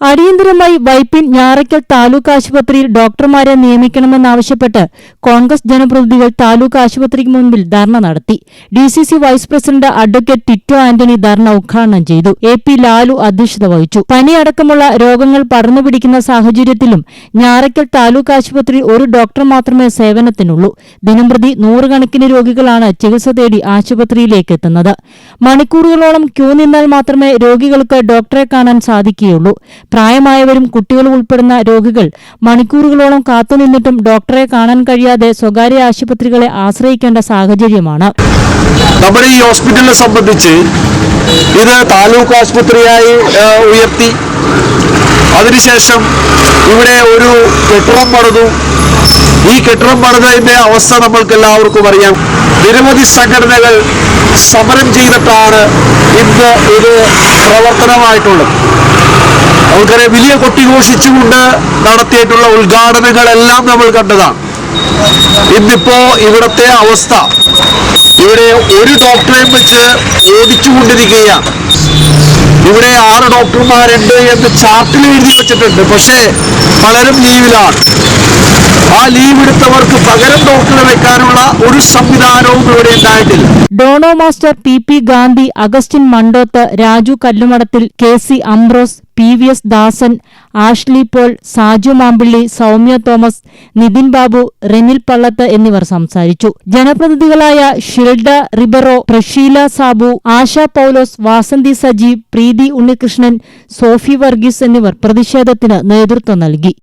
அறிந்த അടിയന്തരമായി വൈപ്പിൻ ഞാറയ്ക്കൽ താലൂക്ക് ആശുപത്രിയിൽ ഡോക്ടർമാരെ നിയമിക്കണമെന്നാവശ്യപ്പെട്ട് കോൺഗ്രസ് ജനപ്രതിനിധികൾ താലൂക്ക് ആശുപത്രിക്ക് മുൻപിൽ ധർണ നടത്തി. D vice president advocate Tito Antony ധർണ ഉദ്ഘാടനം ചെയ്തു. എ പി ലാലു അധ്യക്ഷത വഹിച്ചു. പനിയടക്കമുള്ള രോഗങ്ങൾ പടർന്നുപിടിക്കുന്ന സാഹചര്യത്തിലും ഞാറയ്ക്കൽ താലൂക്ക് ആശുപത്രിയിൽ ഒരു ഡോക്ടർ മാത്രമേ സേവനത്തിനുള്ളൂ. ദിനംപ്രതി നൂറുകണക്കിന് രോഗികളാണ് ചികിത്സ തേടി ആശുപത്രിയിലേക്ക് എത്തുന്നത്. മണിക്കൂറുകളോളം ക്യൂ നിന്നാൽ മാത്രമേ രോഗികൾക്ക് ഡോക്ടറെ കാണാൻ സാധിക്കുകയുള്ളൂ. പ്രായമായവരും കുട്ടികളും ഉൾപ്പെടുന്ന രോഗികൾ മണിക്കൂറുകളോളം കാത്തുനിന്നിട്ടും ഡോക്ടറെ കാണാൻ കഴിയാതെ സ്വകാര്യ ആശുപത്രികളെ ആശ്രയിക്കേണ്ട സാഹചര്യമാണ്. നമ്മുടെ ഈ ഹോസ്പിറ്റലിനെ സംബന്ധിച്ച് ഇത് താലൂക്ക് ആശുപത്രിയായി ഉയർത്തി. അതിനുശേഷം ഇവിടെ ഒരു കെട്ടിടം പണിതു. ഈ കെട്ടിടം പണിതതിന്റെ അവസ്ഥ നമ്മൾക്ക് എല്ലാവർക്കും അറിയാം. നിരവധി സംഘടനകൾ സമരം ചെയ്തിട്ടാണ് ഇന്ന് ഇത് പ്രവർത്തനമായിട്ടുള്ളത്. നമുക്കറിയാം വലിയ കൊട്ടിഘോഷിച്ചുകൊണ്ട് നടത്തിയിട്ടുള്ള ഉദ്ഘാടനങ്ങളെല്ലാം നമ്മൾ കണ്ടതാണ്. ഇന്നിപ്പോ ഇവിടത്തെ അവസ്ഥ ഇവിടെ ഒരു ഡോക്ടറെയും വെച്ച് ഓടിച്ചുകൊണ്ടിരിക്കുകയാണ് ഇവിടെ ആറ് ഡോക്ടർമാരുണ്ട് എന്ന് ചാർട്ടിൽ എഴുതി വെച്ചിട്ടുണ്ട്. പക്ഷേ പലരും ലീവിലാണ്. ആ ലീവ് എടുത്തവർക്ക് പകരം വെക്കാനുള്ള ഒരു സംവിധാനവും ഇവിടെ ഉണ്ടായിട്ടില്ല. Dono master P P Gandhi Augustine Mandoth Raju Kallumadathil K C Ambrose P V S Dasan Ashley Paul Saju Mampilly Soumya Thomas Nithin Babu Renil Pallath എന്നിവർ സംസാരിച്ചു. ജനപ്രതിനിധികളായ ഷിൽഡ റിബറോ പ്രഷീല സാബു ആശ പൌലോസ് വാസന്തി സജീവ് പ്രീതി ഉണ്ണികൃഷ്ണൻ സോഫി വർഗീസ് എന്നിവർ പ്രതിഷേധത്തിന് നേതൃത്വം നൽകി.